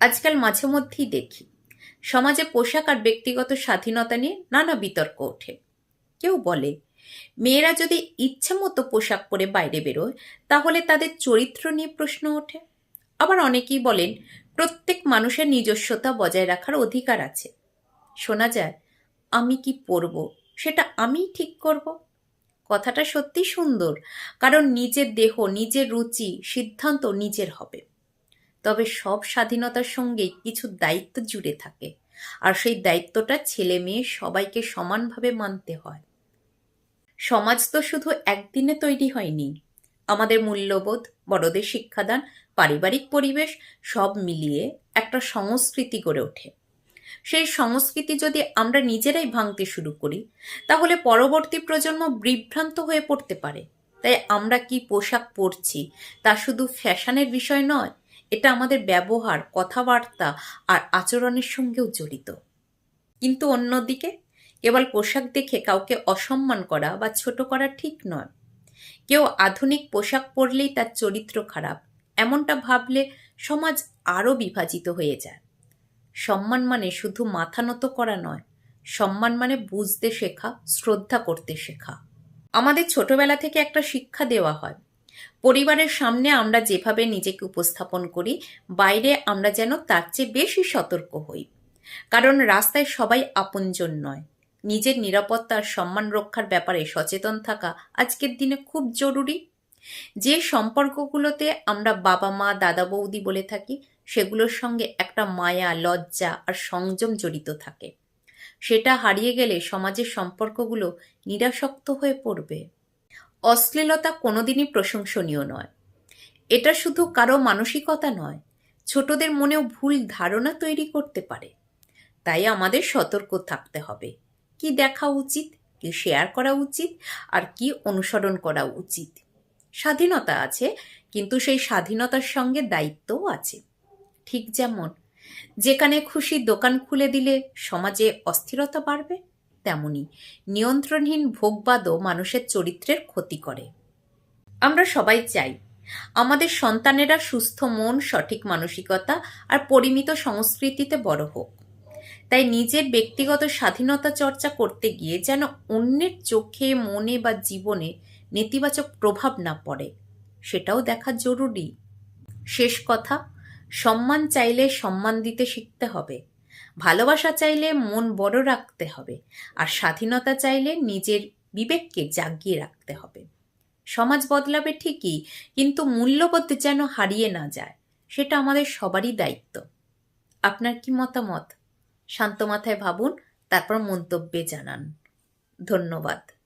আজকাল মাঝে মধ্যেই দেখি। সমাজে পোশাক আর ব্যক্তিগত স্বাধীনতা নিয়ে নানা বিতর্ক ওঠে। কেউ বলে, মেয়েরা যদি ইচ্ছে মতো পোশাক পরে বাইরে বেরোয়, তাহলে তাদের চরিত্র নিয়ে প্রশ্ন ওঠে। আবার অনেকেই বলেন, প্রত্যেক মানুষের নিজস্বতা বজায় রাখার অধিকার আছে। শোনা যায়, আমি কি পরব? সেটা আমিই ঠিক করব? কথাটা সত্যি সুন্দর, কারণ নিজের দেহ, নিজের রুচি, সিদ্ধান্ত নিজের হবে। তবে সব স্বাধীনতার সঙ্গেই কিছু দায়িত্ব জুড়ে থাকে। আর সেই দায়িত্বটা ছেলে মেয়ে সবাইকে সমানভাবে মানতে হয়। সমাজ তো শুধু একদিনে তৈরি হয়নি। আমাদের মূল্যবোধ, বড়দের শিক্ষাদান, পারিবারিক পরিবেশ সব মিলিয়ে একটা সংস্কৃতি গড়ে ওঠে। সেই সংস্কৃতি যদি আমরা নিজেরাই ভাঙতে শুরু করি, তাহলে পরবর্তী প্রজন্ম বিভ্রান্ত হয়ে পড়তে পারে। তাই আমরা কি পোশাক পরছি তা শুধু ফ্যাশনের বিষয় নয় এটা আমাদের ব্যবহার, কথাবার্তা আর আচরণের সঙ্গেও জড়িত। কিন্তু অন্যদিকে, কেবল পোশাক দেখে কাউকে অসম্মান করা বা ছোট করা ঠিক নয়। কেউ আধুনিক পোশাক পরলেই তার চরিত্র খারাপ, এমনটা ভাবলে সমাজ আরও বিভাজিত হয়ে যায়। সম্মান মানে শুধু মাথা নত করা নয়, সম্মান মানে বুঝতে শেখা, শ্রদ্ধা করতে শেখা। আমাদের ছোটবেলা থেকে একটা শিক্ষা দেওয়া হয় পরিবারের সামনে আমরা যেভাবে নিজেকে উপস্থাপন করি, বাইরে আমরা যেন তার চেয়ে বেশি সতর্ক হই। কারণ রাস্তায় সবাই আপনজন নয়। নিজের নিরাপত্তা আর সম্মান রক্ষার ব্যাপারে সচেতন থাকা আজকের দিনে খুব জরুরি। যে সম্পর্কগুলোতে আমরা বাবা মা, দাদা বৌদি বলে থাকি, সেগুলোর সঙ্গে একটা মায়া, লজ্জা আর সংযম জড়িত থাকে। সেটা হারিয়ে গেলে সমাজের সম্পর্কগুলো নিরাসক্ত হয়ে পড়বে। অশ্লীলতা কোনোদিনই প্রশংসনীয় নয়। এটা শুধু কারও মানসিকতা নয়, ছোটদের মনেও ভুল ধারণা তৈরি করতে পারে। তাই আমাদের সতর্ক থাকতে হবে। কি দেখা উচিত, কি শেয়ার করা উচিত, আর কি অনুসরণ করা উচিত। স্বাধীনতা আছে, কিন্তু সেই স্বাধীনতার সঙ্গে দায়িত্বও আছে। ঠিক যেমন, যেখানে খুশি দোকান খুলে দিলে সমাজে অস্থিরতা বাড়বে তেমনি নিয়ন্ত্রণহীন ভোগবাদও মানুষের চরিত্রের ক্ষতি করে। আমরা সবাই চাই, আমাদের সন্তানেরা সুস্থ মন, সঠিক মানসিকতা আর পরিমিত সংস্কৃতিতে বড় হোক। তাই নিজের ব্যক্তিগত স্বাধীনতা চর্চা করতে গিয়ে যেন অন্যের চোখে, মনে বা জীবনে নেতিবাচক প্রভাব না পড়ে, সেটাও দেখা জরুরি। শেষ কথা, সম্মান চাইলে সম্মান দিতে শিখতে হবে। ভালোবাসা চাইলে মন বড় রাখতে হবে, আর স্বাধীনতা চাইলে নিজের বিবেককে জাগিয়ে রাখতে হবে। সমাজ বদলাবে ঠিকই, কিন্তু মূল্যবোধ যেন হারিয়ে না যায়, সেটা আমাদের সবারই দায়িত্ব। আপনার কি মতামত? শান্ত মাথায় ভাবুন, তারপর মন্তব্যে জানান। ধন্যবাদ।